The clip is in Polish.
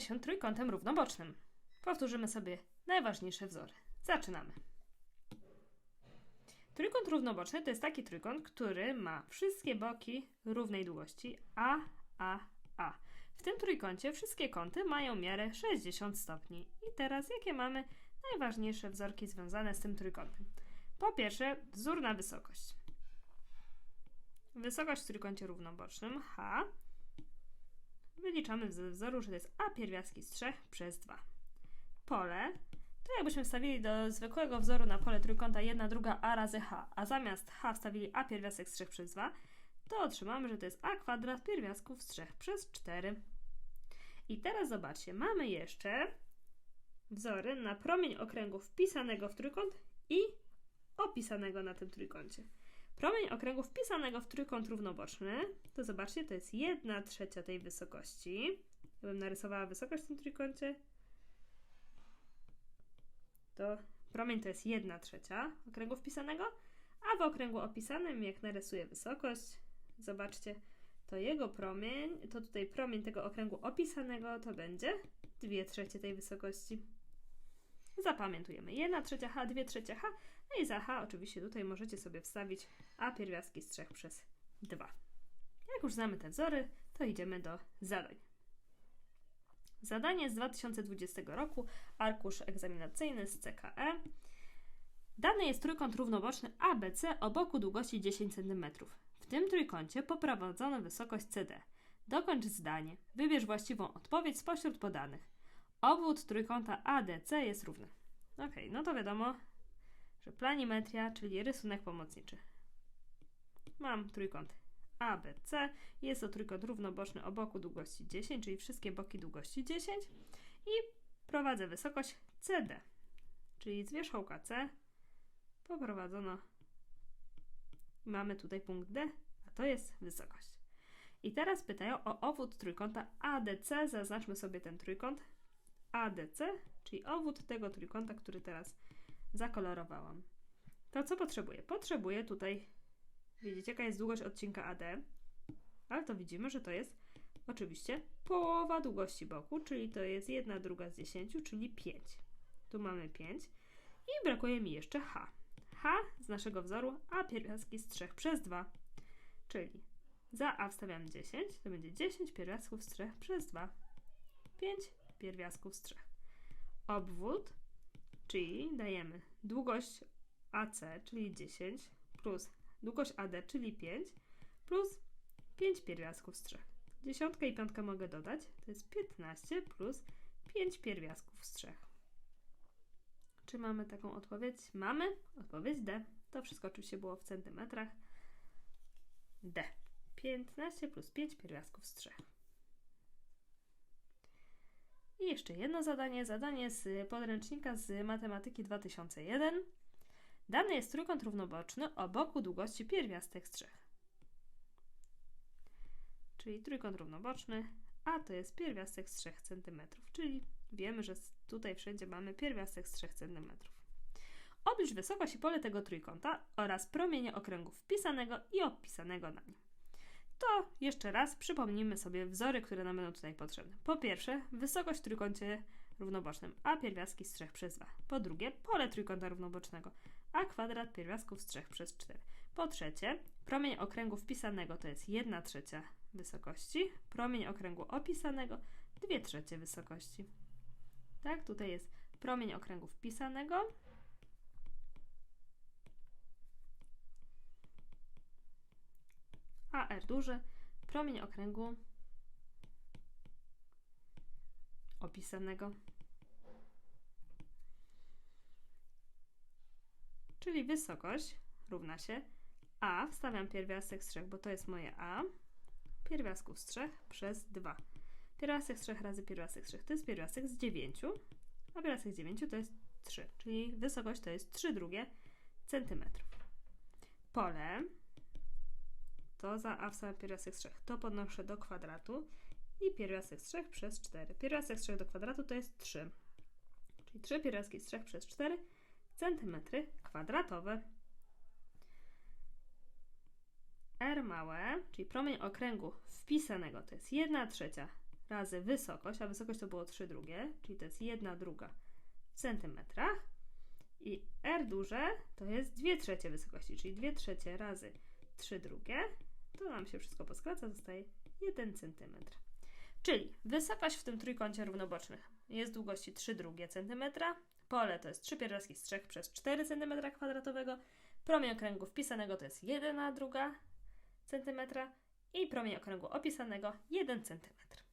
zajmiemy się trójkątem równobocznym. Powtórzymy sobie najważniejsze wzory. Zaczynamy. Trójkąt równoboczny to jest taki trójkąt, który ma wszystkie boki równej długości A, A, A. W tym trójkącie wszystkie kąty mają miarę 60 stopni. I teraz jakie mamy najważniejsze wzorki związane z tym trójkątem? Po pierwsze, wzór na wysokość. Wysokość w trójkącie równobocznym H wyliczamy z wzoru, że to jest A pierwiastki z 3 przez 2. Pole to jakbyśmy wstawili do zwykłego wzoru na pole trójkąta 1 druga A razy H, a zamiast H wstawili A pierwiastek z 3 przez 2, to otrzymamy, że to jest A kwadrat pierwiastków z 3 przez 4. I teraz zobaczcie, mamy jeszcze wzory na promień okręgu wpisanego w trójkąt i opisanego na tym trójkącie. Promień okręgu wpisanego w trójkąt równoboczny, to zobaczcie, to jest 1 trzecia tej wysokości. Gdybym narysowała wysokość w tym trójkącie, to promień to jest 1 trzecia okręgu wpisanego, a w okręgu opisanym, jak narysuję wysokość, zobaczcie, to jego promień, to tutaj promień tego okręgu opisanego to będzie 2 trzecie tej wysokości. Zapamiętujemy 1 trzecia H, 2 trzecie H, no i za H oczywiście tutaj możecie sobie wstawić A pierwiastki z 3 przez 2. Jak już znamy te wzory, to idziemy do zadań. Zadanie z 2020 roku, arkusz egzaminacyjny z CKE. Dany jest trójkąt równoboczny ABC o boku długości 10 cm. W tym trójkącie poprowadzono wysokość CD. Dokończ zdanie. Wybierz właściwą odpowiedź spośród podanych. Obwód trójkąta ADC jest równy. Ok, no to wiadomo, że planimetria, czyli rysunek pomocniczy. Mam trójkąt ABC, jest to trójkąt równoboczny o boku długości 10, czyli wszystkie boki długości 10 i prowadzę wysokość CD, czyli z wierzchołka C poprowadzono mamy tutaj punkt D, a to jest wysokość. I teraz pytają o obwód trójkąta ADC. Zaznaczmy sobie ten trójkąt ADC, czyli obwód tego trójkąta, który teraz zakolorowałam. To co potrzebuję? Potrzebuję tutaj, widzicie jaka jest długość odcinka AD, ale to widzimy, że to jest oczywiście połowa długości boku, czyli to jest 1 druga z 10, czyli 5. Tu mamy 5 i brakuje mi jeszcze H. H z naszego wzoru A pierwiastki z 3 przez 2, czyli za A wstawiam 10, to będzie 10 pierwiastków z 3 przez 2. 5 pierwiastków z 3. Obwód, czyli dajemy długość AC, czyli 10, plus długość AD, czyli 5, plus 5 pierwiastków z 3. Dziesiątkę i piątkę mogę dodać, to jest 15 plus 5 pierwiastków z 3. Czy mamy taką odpowiedź? Mamy. Odpowiedź D. To wszystko oczywiście było w centymetrach. D. 15 plus 5 pierwiastków z 3. I jeszcze jedno zadanie, zadanie z podręcznika z matematyki 2001. Dany jest trójkąt równoboczny o boku długości pierwiastek z 3. Czyli trójkąt równoboczny, a to jest pierwiastek z 3 cm, czyli wiemy, że tutaj wszędzie mamy pierwiastek z 3 cm. Oblicz wysokość i pole tego trójkąta oraz promienie okręgu wpisanego i opisanego na nim. To jeszcze raz przypomnijmy sobie wzory, które nam będą tutaj potrzebne. Po pierwsze, wysokość w trójkącie równobocznym a pierwiastki z 3 przez 2. Po drugie, pole trójkąta równobocznego a kwadrat pierwiastków z 3 przez 4. Po trzecie, promień okręgu wpisanego to jest 1 trzecia wysokości, promień okręgu opisanego 2 trzecie wysokości. Tak, tutaj jest promień okręgu wpisanego. A R duży, promień okręgu opisanego. Czyli wysokość równa się A, wstawiam pierwiastek z 3, bo to jest moje A, pierwiastków z 3 przez 2. Pierwiastek z 3 razy pierwiastek z 3 to jest pierwiastek z 9, a pierwiastek z 9 to jest 3, czyli wysokość to jest 3 drugie centymetrów. Pole to za a wstawiam pierwiastek z 3, to podnoszę do kwadratu i pierwiastek z 3 przez 4. Pierwiastek z 3 do kwadratu to jest 3, czyli 3 pierwiastki z 3 przez 4 centymetry kwadratowe. R małe, czyli promień okręgu wpisanego, to jest 1 trzecia razy wysokość, a wysokość to było 3 drugie, czyli to jest 1 druga w centymetrach. I r duże to jest 2 trzecie wysokości, czyli 2 trzecie razy 3 drugie. To nam się wszystko poskraca, zostaje 1 centymetr. Czyli wysokość w tym trójkącie równobocznym jest długości 3 drugie centymetra, pole to jest 3 pierwiastki z 3 przez 4 cm kwadratowego, promień okręgu wpisanego to jest 1 druga centymetra i promień okręgu opisanego 1 centymetr.